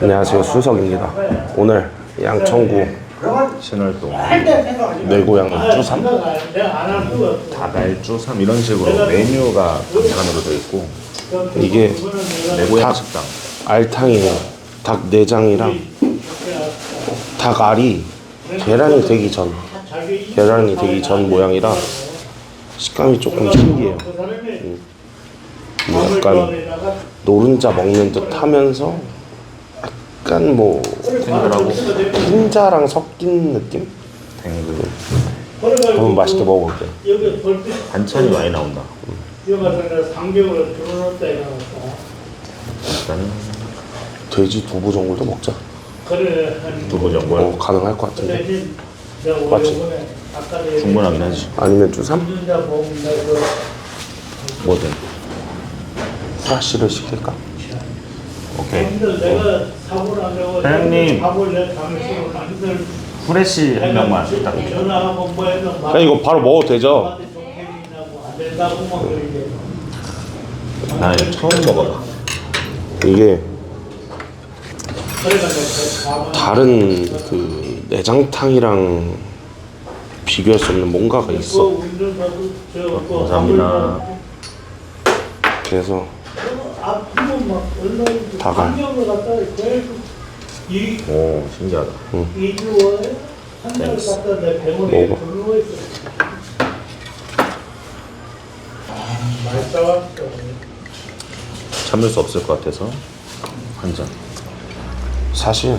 안녕하세요 수석입니다. 오늘 양천구 신월동 내 고향 주삼 다달 주삼 이런 식으로 메뉴가 간장안으로 되어 있고 이게 내 고향 닭. 식당 알탕이에요. 닭 내장이랑 닭 알이 계란이 되기 전 계란이 되기 전 모양이라 식감이 조금 신기해요. 음, 약간 노른자 먹는 듯 하면서 약간 뭐 탱글하고 흰자랑 섞인 느낌? 탱글 한번 맛있게 먹어볼게요. 여기 벌빛 반찬이 많이 나온다 여기 가서 내가 상경으로 들어놨다 이러면서 일단은 돼지 두부 전골도 먹자. 그래 한 두부 전골 어, 가능할 것 같은데. 내가 맞지? 오래전에 아까 내가 충분하긴 하지 아니면 주삼? 운전자 보험 내고 뭐든 후라시를 시킬까? 오케이 근데 내가 사고를 안 내고 사장님. 사고를 내 당신을 만들 후레쉬 한 명만 부탁드립니다 전화하고 뭐 해서 막야 이거 바로 먹어도 되죠? 나한테 좀 혜민하고 안 된다고 막 그러게 나는 처음 먹어봐 이게 그래가 내가 가만 다른 그 내장탕이랑 비교할 수 없는 뭔가가 있어. 운전사도 저 감사합니다. 그래서 다갈. 오 신기하다 2주에 한달 땡스. 갖다 내 병원에 먹어. 아. 참을 수 없을 것 같아서 한 잔 사실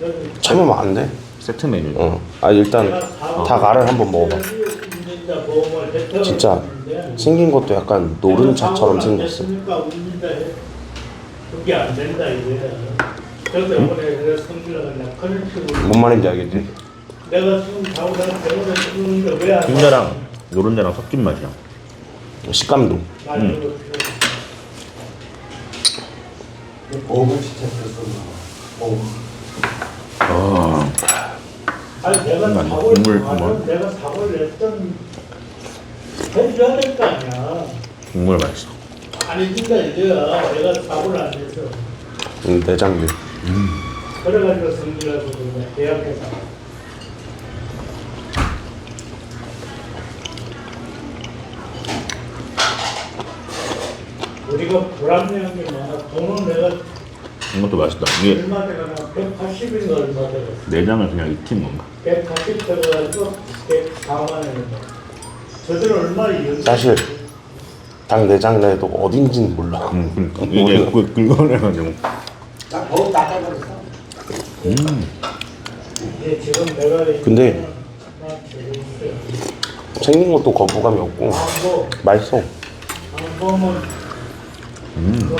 여기 참으면 안 돼. 세트 메뉴 어. 아 일단 알을 한번 먹어봐. 진짜 생긴 것도 약간 노른자처럼 생겼어. 그게 안 된다 이번에 내가 성질나가 식으로. 뭔 말인지 알겠지? 내가 지금 병원에 들어오는데 왜안 흰자랑 노른자랑 섞인 맛이야. 식감도. 음. 아. 아니 내가 사고를 국물. 내가 사고를 냈던 해줘야 될 거 아니야. 국물 맛있어 아니 진짜 이제야 내가 사고를 안 내서 음, 내장류. 그래가지고 성질하고 그냥 계약해서 우리가 불합리한 게 많아. 돈은 내가 이것도 맛있다 이게 얼마 내가 180인가 얼마 들었어. 내장을 그냥 익힌 건가 180 들어가지고 104만 원인데 저들은 얼마 이윤 사실 닭 내장이라도 어딘진 몰라. 음 그러니까. 이게 그 긁어내가지고. 음. 내가 근데 생긴 것도 거부감이 없고 한번 맛있어. 한 번은 음.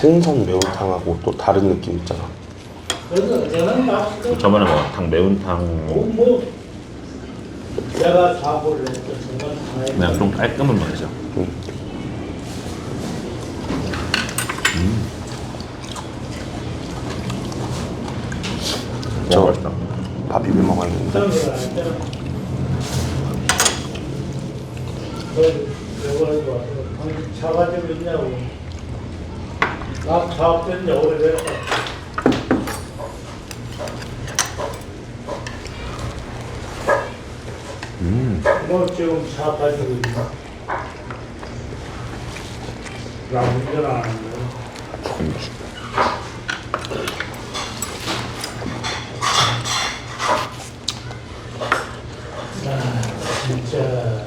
생선 매운탕하고 또 다른 느낌 있잖아. 그래서 저는 맛있어. 저번에 뭐닭 매운탕 뭐, 뭐 내가 사고를 다행이다. 그냥 좀 깔끔한 맛이야 저- 저 맛있다 밥 비벼 먹었는데 안 했잖아. 그 방금 있냐고. 나 사업된 지 오래됐다. 뭐 지금 차 가지고 있나? 나 운전 안 하는데. 아, 진짜.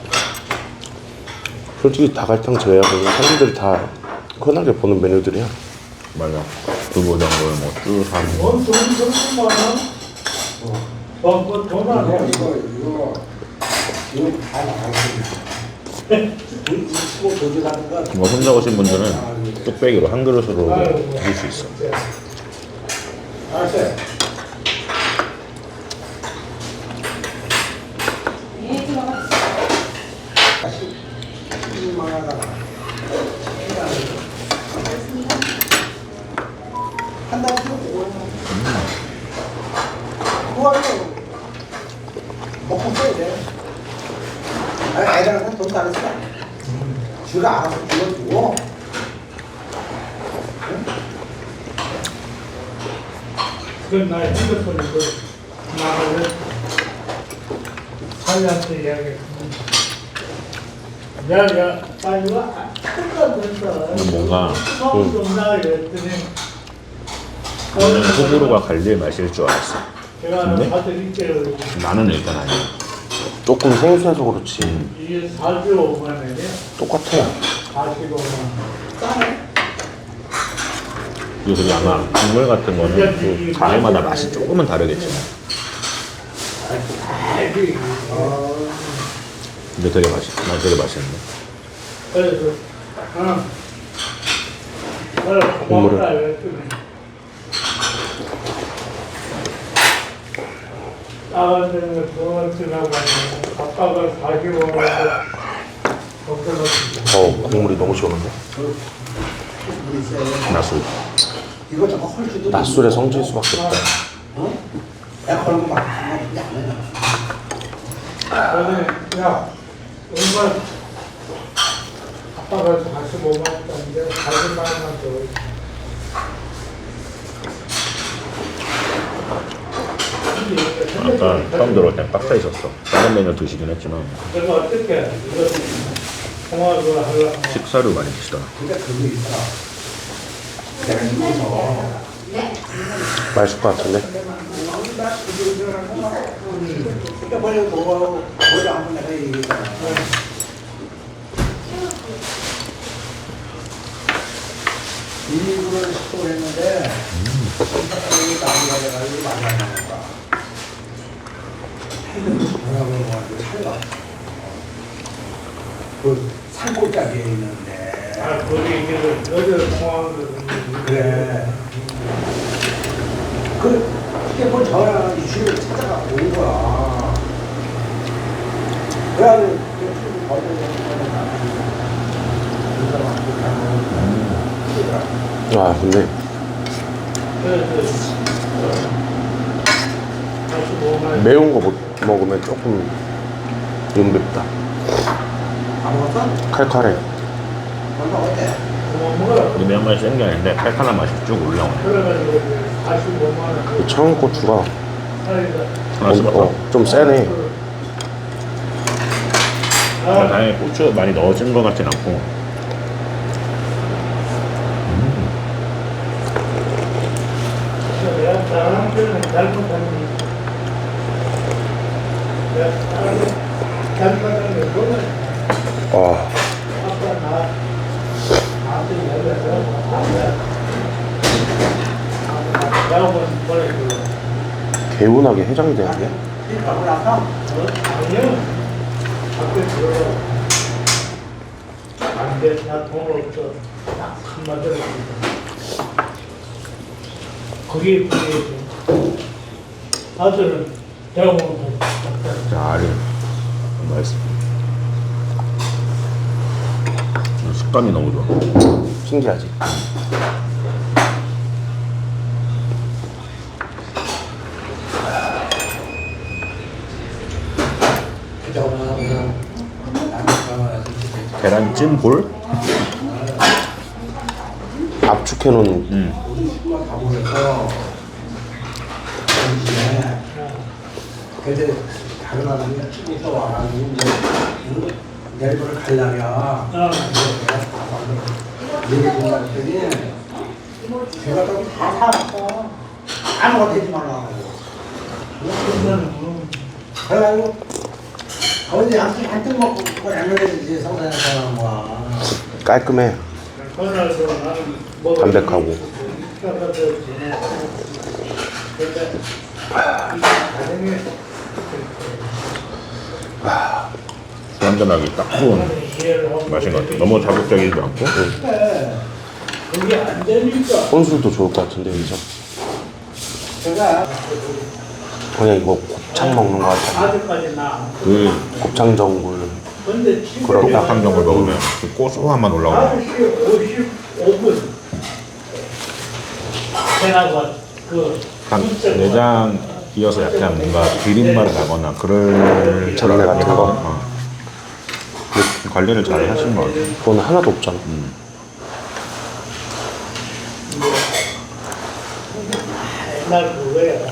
솔직히 닭알탕 제외하고는 사람들이 다 흔하게 보는 메뉴들이야. 맞아 두부 전골 뭐 쭈삼 뭔 돈이 그렇게 많아? 어, 뭐. 이거 이거 이거 다 나가거든요. 이거 도주 같은 거. 뭐 혼자 오신 분들은 뚝배기로 한 그릇으로 드실 수 있어 알았어. 한달 주고. 구하려. 먹고 써야 돼. 아니, 아이들한테 돈 따르지 마. 지가 알아서 불러주고. 그건 나의 핸드폰이고 나를 사위한테 이야기했으면 야야 빨리 와 됐어 뭔가 이랬더니 나는 호불호가 갈릴 맛일 줄 알았어. 제가 근데? 나는 일단 아니야. 조금 생소해서 그렇지. 이게 45만 원이야 똑같아 45만 원. 그리고 아마 국물 같은 거는 그 가게마다 맛이 조금은 다르겠지만. 근데 되게 맛있, 나 되게 맛있네. 그래서 고 데는 돈을 쓰라고 하는데 아빠가 45만 원 걱정했습니다 어 국물이 너무 시원한데. 이거 저거 헐지도 낮술의 성질 수밖에 없다 어? 애 걸고 막 그냥 안 해. 저는 야 정말 아빠가 45만 원짜리인데 40만 원만 더 아까 처음 들어올 땐 빡세 있었어. 다른 메뉴 드시긴 했지만 그래서 어떻게 이거 통화를 하려고 식사를 많이 이거서 맛있을 것 같은데 뭐야 뭐 뭐야 한번 내가 얘기했잖아. 일부러 시도를 했는데 사람이 나무가 돼가지고 많이 안 나온다. 뭐라고 해가지고 차이가 그 산골짜기에 있는데 아, 거기 이제 여자 통화를 그래. 그, 이게 뭐 저랑 이슈를 찾아가 온 거야. 그래가지고, 그그 근데 그래서 45만 원 매운 거못 먹으면 조금 좀 맵다 안 먹었어? 칼칼해 얼마 어때? 뭐 먹어라 근데 매운 맛이 센게 아닌데 칼칼한 맛이 쭉 올라오네. 그래가지고 이제 45만 원그 청양고추가 사이다 하나 씹어서. 어, 좀 세네 아, 다행히 고추 많이 넣어진 것 같진 않고 내 보내줘 개운하게 해장이 되는데. 거기 거기 아들은 대학원 알이 맛있어. 식감이 너무 좋아. 신기하지 계란찜 볼? 압축해놓은 음. 근데 다른 사람이 찍어서 와가지고 이제 거를 갈라냐 아. 얘기 좀 했더니 제가 또다 사왔어 아무것도 하지 말라고 그래가지고 어디 양식 한뜩 먹고 그걸 이제 성산에서 하는 거야 깔끔해 담백하고. 근 술 한잔하기 딱 좋은 맛인 것 같아. 너무 자극적이지도 않고. 그게 안 되니까 혼술도 좋을 것 같은데 제가 그냥 이거 곱창 먹는 거 같아 그 곱창 전골. 내가 딱한 점을 먹으면 그 고소함만 올라오네. 9시 55분 내가 그 간, 진짜 내장 이어서 약간 뭔가 비린맛이 나거나 그럴 전례 같은 거? 어. 그 관리를 잘 하시는 것 같아요. 그건 하나도 없잖아. 옛날 그거야.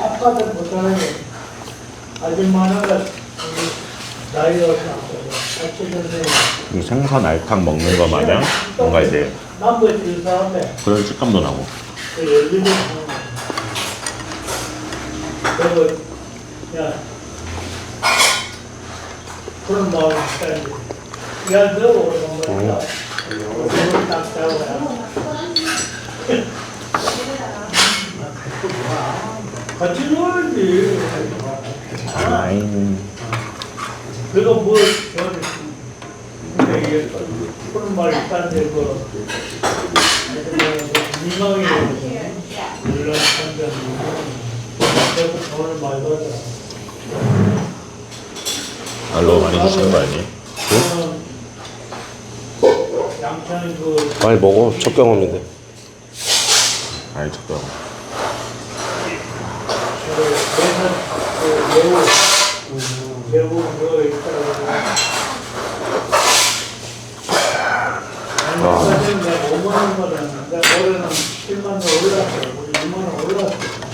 아빠들 못하는 나이가 같이 선생님 이 생선 알탕 먹는 거 마냥 뭔가 이제 사람에 그런 식감도 나고. 그 그리고 야 그런 마음이 있다는데 야너 오랜만에 오늘 딱 잡아야 같이 놀지. 아잉. 그거 뭐 그런 말 있다는데 그 민망해 물론 한잔 많이 알로 많이 드시는 거 아니에요? 저는 양평 그 먹어. 첫 경험인데. 아니 적당. 대선 그 매우 매우 그거 있더라고. 아니, 사실 내가 5만 원 받았는데 올해는 7만 원 올랐어요. 2만 원 올랐어.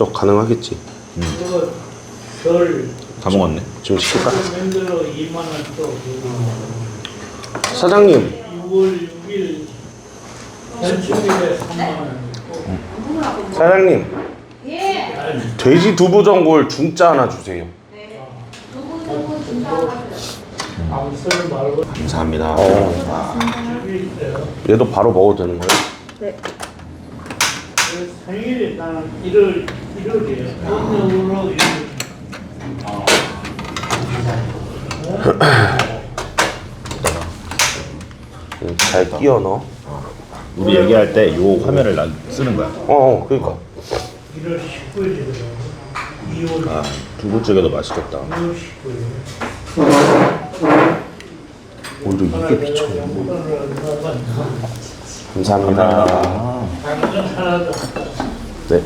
저 가능하겠지. 그거 별 다 먹었네. 지금 시킬까? 맨들어 2만 원 또. 사장님, 6월 6일 현충일에 3만 원. 사장님. 예. 돼지 두부 전골 중짜 하나 주세요. 두부 두부 준다. 아무 소리 말고 감사합니다. 어. 있어요. 얘도 바로 먹어도 되는 거예요? 그 생일이 나는 1월 1월이에요. 오늘로 1월. 응, 잘 끼워 넣어. 우리 얘기할 때 요 화면을 난 쓰는 거야. 어, 어 그러니까. 1월 19일이거든요. 2월 아 두부찌개도 맛있겠다. 2월 19일. 오히려 이게 비쳐. 감사합니다. 당근 하나도 네.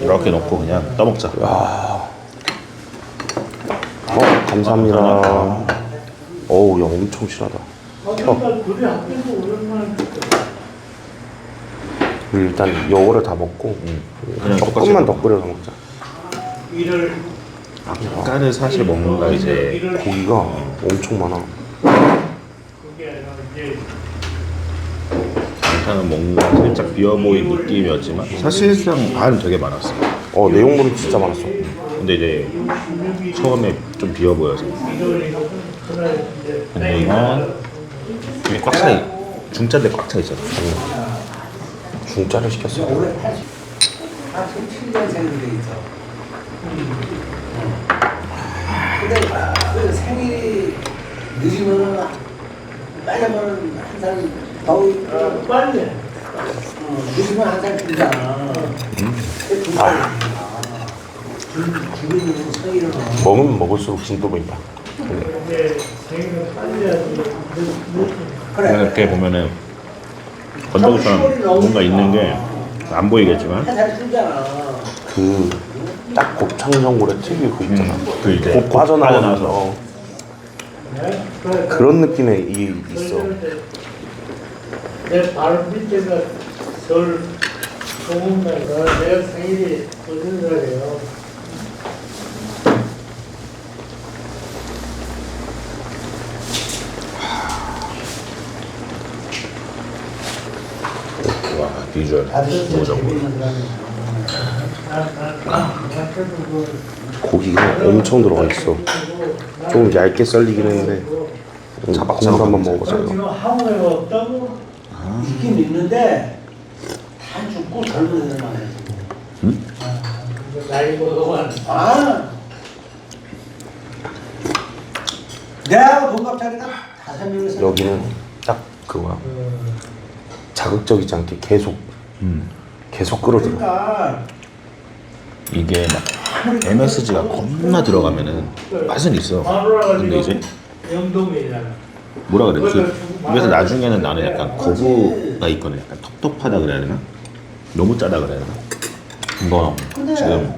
이렇게 넣고 그냥 떠먹자. 어, 감사합니다. 어우, 야, 엄청 실하다. 우리 일단 요거를 다 먹고 그냥 똑같이 조금만 더. 끓여서 먹자. 1월 아까는 사실 뭔가 이제 1월 고기가 엄청 많아. 강타는 뭔가 살짝 비어 보인 느낌이었지만 사실상 안 되게 많았어. 어, 내용물은 진짜 많았어. 근데 이제 처음에 좀 비어 보여서 1월이 그날 이제 근데 이건 이게 꽉 차. 있- 중짜인데 꽉 차 있잖아. 중짜를 시켰어. 올해 80, 87년생들이 있어. 근데 그 생일이 늦으면은 빨리면은 한살 더 아, 빨리 주민은 먹으면 먹을수록 진도 보인다. 그래. 이렇게 보면은 건더기처럼 뭔가 있는 게 안 보이겠지만 한살 길잖아. 그 딱 곱창 전골의 특유 그 있잖아. 그 이제 곱 빠져나오면서 빠져나와서. 그런 느낌의 이 있어. 내 발 밑에가 절 좋은 날이라 내 생일이 무슨 날이에요? 와 비주얼 그 고기가 엄청 들어가 있어. 좀 얇게 썰리긴 했는데 음, 국물 한번 먹어보자 지금 없다고? 있긴 있는데 다 죽고 젊은 애들만 해. 나이 먹어만 아. 내가 동갑자리 딱 다섯 명이서 여기는 딱 그거야. 자극적이지 않게 계속 음. 계속 끌어들여. 그러니까 이게 막 MSG가 겁나 들어가면은 맛은 있어 근데 이제 영동이잖아. 뭐라 그래? 그, 그래서 나중에는 나는 약간 거부가 있거든. 약간 텁텁하다 그래야 되나? 너무 짜다 그래야 되나? 이거 지금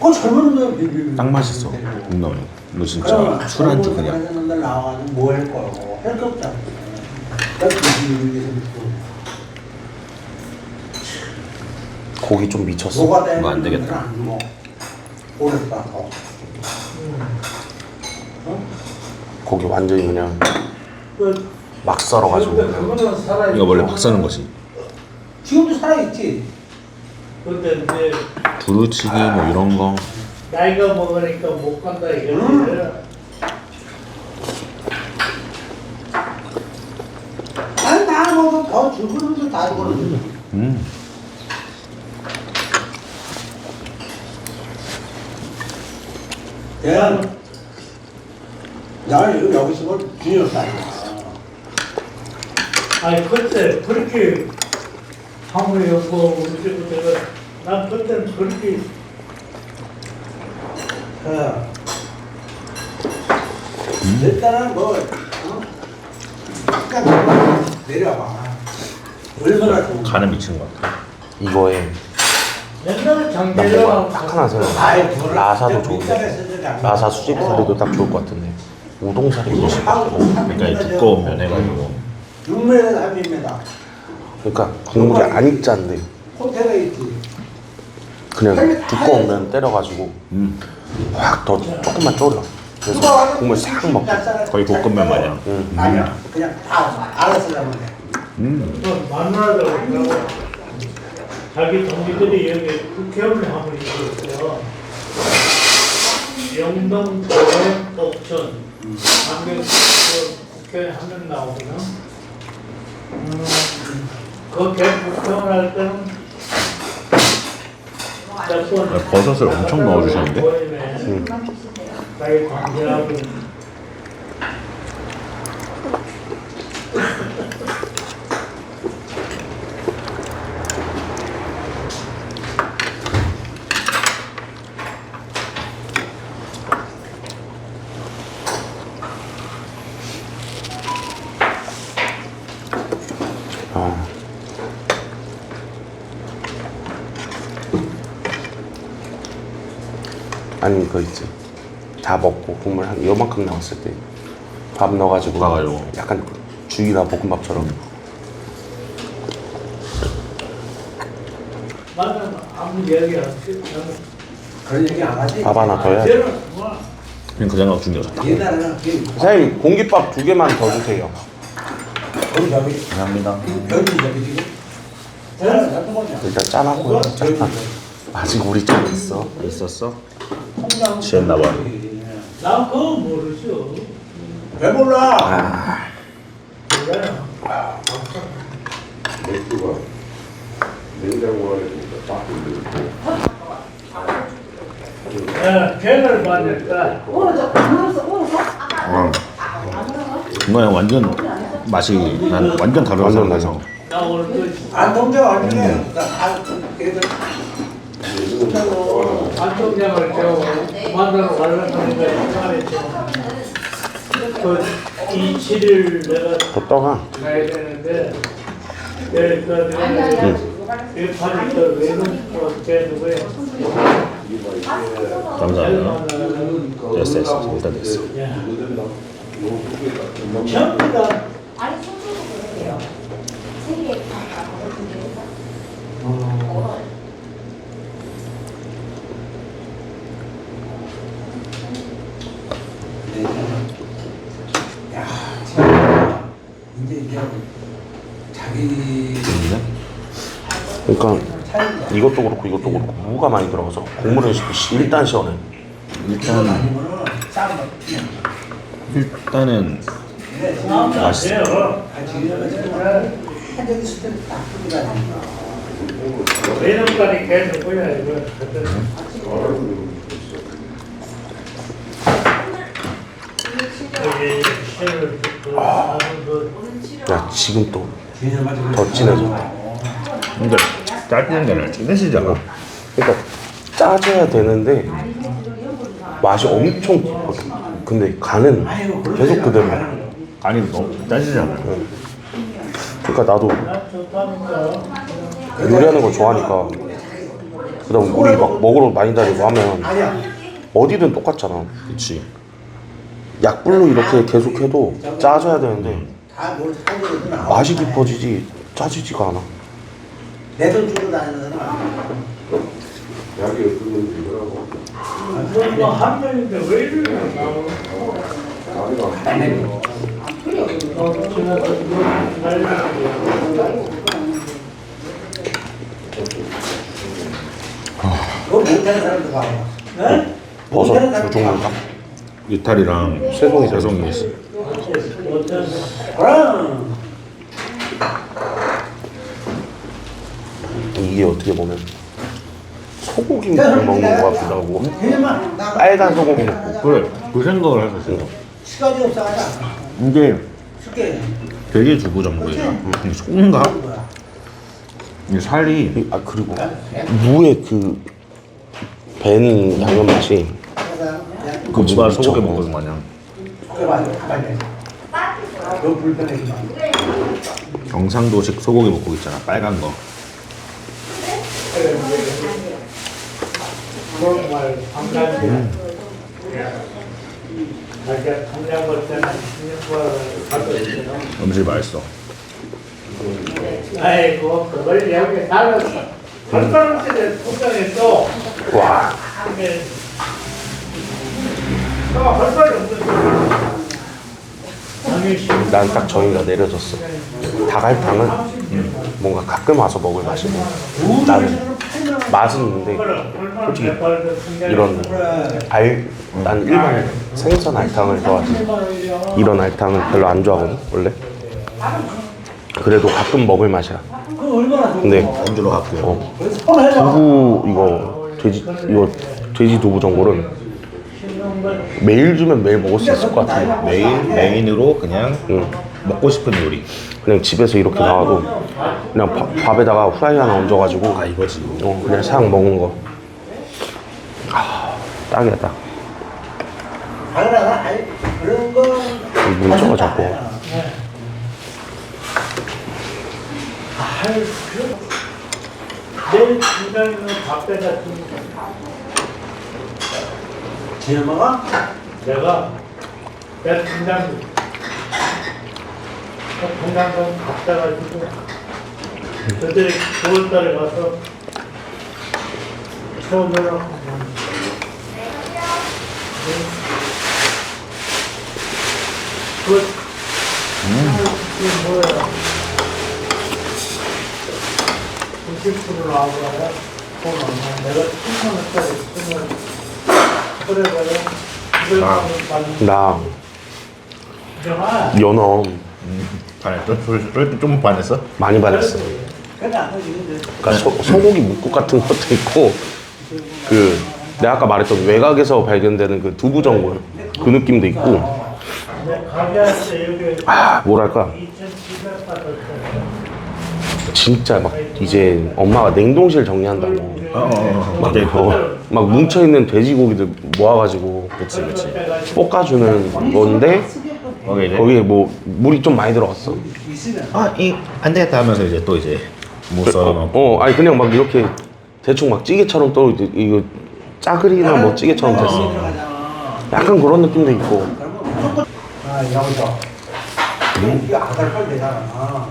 그 젊은 놈 비비. 딱 맛있어. 국나물. 이거 진짜 술안주 그냥. 나와가지고 뭐할 거라고 할 없잖아. 고기 좀 미쳤어. 뭐가 이거 안 되겠다. 더. 고기 완전히 그냥 그, 막 썰어가지고. 이거 원래 박 사는 것이. 지금도 살아있지. 근데 이제 두루치기 뭐 이런 거. 나이가 먹으니까 못 간다 이거지. 아니 나 먹어도 더 죽으면서 다 죽었는데. 음. 내가 나는 여기 있으면 중요 살이야. 아니 그때 그렇게 한국에 뭐 우리 내가 난 그때는 그렇게 그 일단은 뭐 어? 약간 내려봐. 얼마나 좋은 간은 미친 것 같아. 이거에 옛날에 장대랑 딱 하나 생각. 라사도 좋은데. 라사 수제비사리도 딱 좋을 것 같은데. 우동사리 이거 그러니까 이 두꺼운 면 해가지고. 6m, 3m. 그러니까 국물이 안 짠데 호텔에 있지. 그냥 두꺼운 면 때려가지고 음. 확 더 조금만 졸여. 그래서 국물 싹 먹고. 거의 볶음면 마냥. 응. 아니야. 그냥 다 알아서 하면 돼. 음. 만나라고 자기 동기들이 여기 국회의원을 한번 있었어요. 영동, 도원, 옥천 한명 국회의원 한명 나오거든. 음, 그 국회의원 할 때는 아, 버섯을 엄청 넣어주셨는데? 응. 자기 관계하고 아. 아니 그 있지 다 먹고 국물 한 요만큼 나왔을 때 밥 넣어가지고 볶아가지고. 약간 죽이나 볶음밥처럼 나는 아무 이야기 안 해. 그런 얘기 안 하지. 밥 하나 더 해야지 저는 뭐 그냥 그 생각 중이었어. 옛날에는 그 사장님 공깃밥 두 개만 더 주세요 거기 감사합니다. 거냐. 일단 짠하고요 짠 아직 우리 짠 있어 있었어? 통장. 취했나 봐. 난 그거 모르죠. 왜 몰라? 아 몰라요. 야, 걔를 봤으니까 어. 이거는 완전 맛이 난 완전 다르다고 생각해서. 나 오늘 그안 통장 아니네. 다 걔들. 안통장을 저 만나러 그 27일 내가 더 떠가 가야 되는데 내가 외국? 감사합니다. 됐어, 됐어. 일단 됐어. 야. 전부 다 아니 그러세요. 세개 야, 자기 그러니까. 이것도 그렇고 이것도 그렇고 무가 많이 들어가서 국물은 시- 일단 시원해 일단 아니면은 싼 거. 일단은 맛있어. 있을 때는 딱 뿌리가 이거? 여기 듣고 하는 그야 지금 또 더 진해졌다. 근데 짧은 게는 찌르시잖아. 그러니까 짜져야 되는데 맛이 엄청 깊거든 근데 간은 계속 생각 그대로. 안 하는 거. 간이 너무 짜지잖아. 그러니까 나도. 요리하는 거 좋아하니까. 그다음 우리 막 먹으러 많이 다니고 하면. 어디든 똑같잖아. 그렇지. 약불로 이렇게 계속해도 짜져야 되는데. 맛이 깊어지지 짜지지가 않아. 내 돈 주고 다니는 사람. 이거 한 명인데 왜 이러냐 나오는 어, 지나서 이거 날리는 그거 못하는 사람도 봐. 네? 버섯 두 종류인가? 봐. 이탈이랑 새송이 새송이 있어. 이게 어떻게 보면 소고기 먹는 거 같기도 하고 빨간 소고기 먹고 그래. 그 생각을 했었어. 시간이 없어 하자. 이게. 되게 전골이야. 근데 소인가? 이 살이 아 그리고 무의 그밴 양념 맛이 그 무가 진짜 소고기 뭐. 먹는 마냥 그래가지고 가만히. 경상도식 소고기 먹고 있잖아. 빨간 거. 음식 맛있어. 아이고 그걸 여기 달았어. 한사람들의 통장에서 와 말이 없는데. 당연히 난 딱 정의가 내려졌어. 닭알탕은 뭔가 가끔 와서 먹을 맛이고 나는 맛은 있는데 솔직히 이런 알, 난 일반 생선 알탕을 좋아하지 이런 알탕은 별로 안 좋아하거든 원래 그래도 가끔 먹을 맛이야 근데 원주로 갈게요. 어. 두부 이거 돼지 이거 돼지 두부 전골은 매일 주면 매일 먹을 수 있을 것 같아 메인 메인으로 그냥 응. 먹고 싶은 요리. 그냥 집에서 이렇게 나와도 그냥 밥, 밥에다가 후라이 하나 얹어가지고 아 이거지. 어, 그냥 싹 먹은 거. 아, 딱이야, 딱. 거. 문자가 자꾸. 내일 중간에는 밥배가 좀 지엄마가 내가 내 중간 중간도 갔다 가지고 그때 9월달에 가서 처음으로 그그 뭐야? 90% 나오다가 돈 얼마 내가 10만 원짜리 쓰면 그래 그래 200만 원 나 연어 반했어? 좀 반했어? 많이 받았어. 그러니까 소, 소고기 묵국 같은 것도 있고, 그, 내가 아까 말했던 외곽에서 발견되는 그 두부 전골. 그 느낌도 있고, 아, 뭐랄까. 2,700 받았어요. 진짜 막 이제 엄마가 냉동실 정리한다고. 어어. 막, 맞아 이거. 어, 막 뭉쳐있는 돼지고기들 모아가지고 그치 그치. 볶아주는 건데, 거기 이제 거기에 뭐 물이 좀 많이 들어갔어. 아이안 되겠다 하면서 이제 또 이제 무 썰어놓고 어, 아니 그냥 막 이렇게 대충 막 찌개처럼 또 이제 이거 짜글이나 뭐 찌개처럼 됐어. 약간 그런 느낌도 있고. 아, 여기서. 이거 걸 되잖아.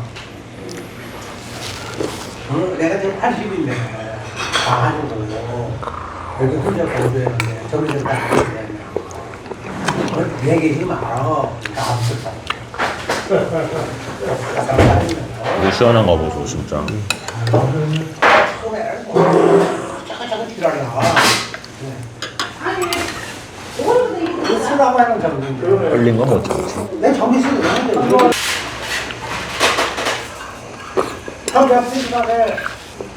어, 내가 지금 80인데. 다 가지고. 여기 혼자 공부했는데. 저기 좀 다. 내게 힘 알아. 다 없었다. 무 시원한 거 보소 진짜. 정도. 흘린 건 어떡하지? 내 쓰는 거형 내가 생각에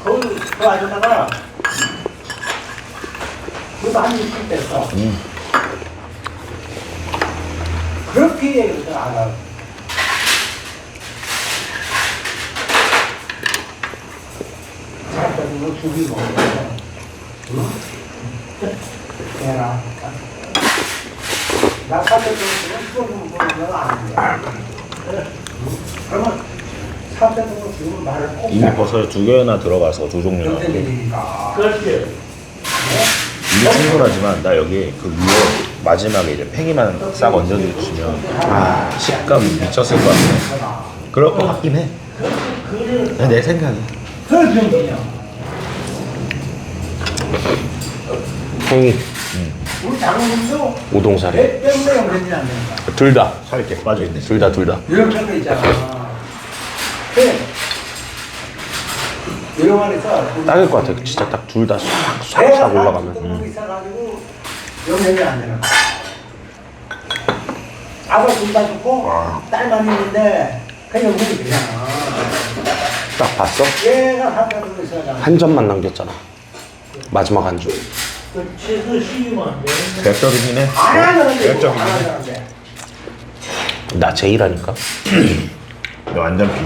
거기 그 아줌마가 한 60대 됐어. 그렇게 얘기를 안 하고. 사람들은 뭐 죽이고. 응? 얘라. 나 사태 동안 수고좀 보는 건안 돼. 그러면 사태 동안 지금 말을 꼭 이미 버섯이 두 개나 들어가서 두 종류나. 그렇지. 이게 충분하지만 나 여기 그 위에 마지막에 이제 팽이만 싹 얹어주시면 아 식감 미쳤을 것 같아 그럴 것 같긴 해 내 생각에. 팽이, 우리 장모님도 우동사리. 둘 다. 살이 이렇게 빠져있네 둘 다, 둘 다. 이런 편도 있잖아. 배. 안에서 딱일 것 같아. 진짜 딱 둘 다 싹, 배가 싹 올라가면. 음. 있어가지고 영향이 안 되는 거야. 아빠 둘다 좋고 딸만 있는데 그냥 우리 되잖아. 딱 봤어? 얘가 있어야 한 점만 남겼잖아. 마지막 한 줄. 그 되는데. 해안 하는데 안 백적이긴 해 하는데. 나 제일 하니까. 너 완전 비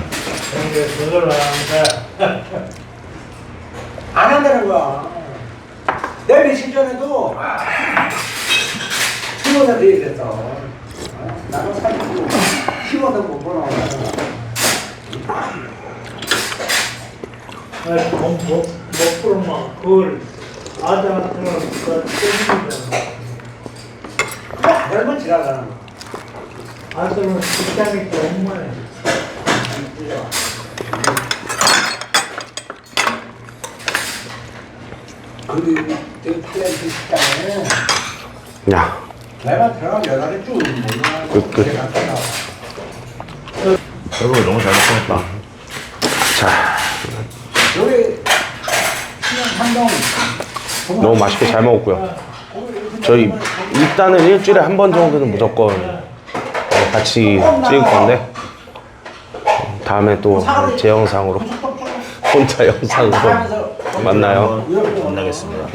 근데 그걸 하는데 안 한다는 거야. 내 며칠 전에도 팀원한테 얘기했어. 어? 나는 사실 팀원도 못 보나. 못, 못, 못 부르면 그걸 아들한테는 그 때리잖아. 얼마 지나가는 거. 아들은 직장이 정말 그, 그 탤런트 식당에 야, 내가 여자를 쭉 들어가. 결국에 너무 잘 먹었다. 자, 여기 신영 한동. 너무 맛있게 잘 먹었고요. 저희 일단은 일주일에 한 번 정도는 무조건 어, 같이 찍을 건데 다음에 또 제 영상으로 혼자 영상으로 만나요. 만나겠습니다